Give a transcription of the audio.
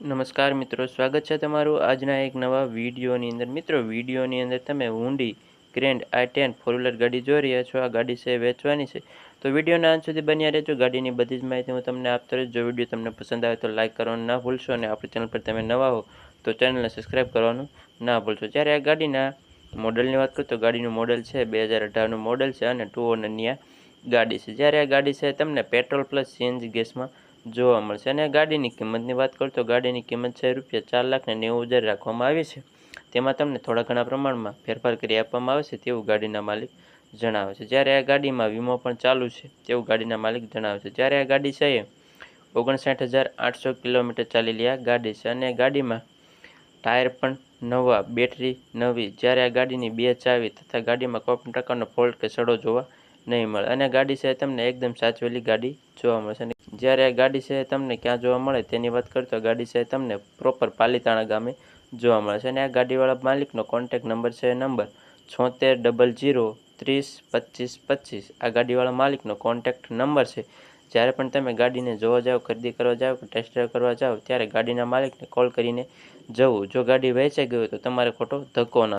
નમસ્કાર મિત્રો, સ્વાગત છે તમારું આજના એક નવા વિડીયોની અંદર. મિત્રો, વિડીયોની અંદર તમે Hyundai grand i ten four wheeler ગાડી જોઈ રહ્યા છો. આ ગાડી છે વેચવાની છે. તો વિડીયોના અંત સુધી બન્યા રહેજો. ગાડીની બધી જ માહિતી હું તમને આપતો રહીશ. જો વીડિયો તમને પસંદ આવે તો લાઇક કરવાનું ના ભૂલશો અને આપણી ચેનલ પર તમે નવા હો તો ચેનલને સબસ્ક્રાઈબ કરવાનું ના ભૂલશો. જ્યારે આ ગાડીના મોડલની વાત કરું તો ગાડીનું મોડલ છે બે હજાર અઢારનું મોડલ છે અને ટુ ઓનરની ગાડી છે. જ્યારે આ ગાડી છે તમને પેટ્રોલ પ્લસ સીએનજી ગેસમાં જોવા મળશે. અને ગાડીની કિંમતની વાત કરું તો ગાડીની કિંમત છે રૂપિયા ચાર લાખ ને નેવું હજાર રાખવામાં આવી છે. તેમાં તમને થોડા ઘણા પ્રમાણમાં ફેરફાર કરી આપવામાં આવે છે તેવું ગાડીના માલિક જણાવે છે. જ્યારે આ ગાડીમાં વીમો પણ ચાલુ છે તેવું ગાડીના માલિક જણાવે છે. જ્યારે આ ગાડી છે ઓગણસાઠ હજાર આઠસો કિલોમીટર ચાલેલી આ ગાડી છે અને ગાડીમાં ટાયર પણ નવા, બેટરી નવી. જ્યારે આ ગાડીની બે ચાવી તથા ગાડીમાં કોઈ પણ પ્રકારનો ફોલ્ટ કે સડો જોવા નહીં મળે. અને ગાડી છે તમને એકદમ સાચવેલી ગાડી જોવા મળશે. જ્યારે આ ગાડી છે તમને ક્યાં જોવા મળે તેની વાત કરતો તો ગાડી છે તમને પ્રોપર પાલીતાણા ગામે જોવા મળે છે. અને આ ગાડીવાળા માલિકનો કોન્ટેક નંબર છે નંબર છોતેર ડબલ જીરો ત્રીસ, પચીસ પચીસ. આ ગાડીવાળા માલિકનો કોન્ટેક્ટ નંબર છે. જ્યારે પણ તમે ગાડીને જોવા જાઓ, ખરીદી કરવા જાઓ કે ટેસ્ટ ડ્રાઈવ કરવા જાઓ, ત્યારે ગાડીના માલિકને કોલ કરીને જવું. જો ગાડી વેચાઈ ગઈ હોય તો તમારે ખોટો ધક્કો ન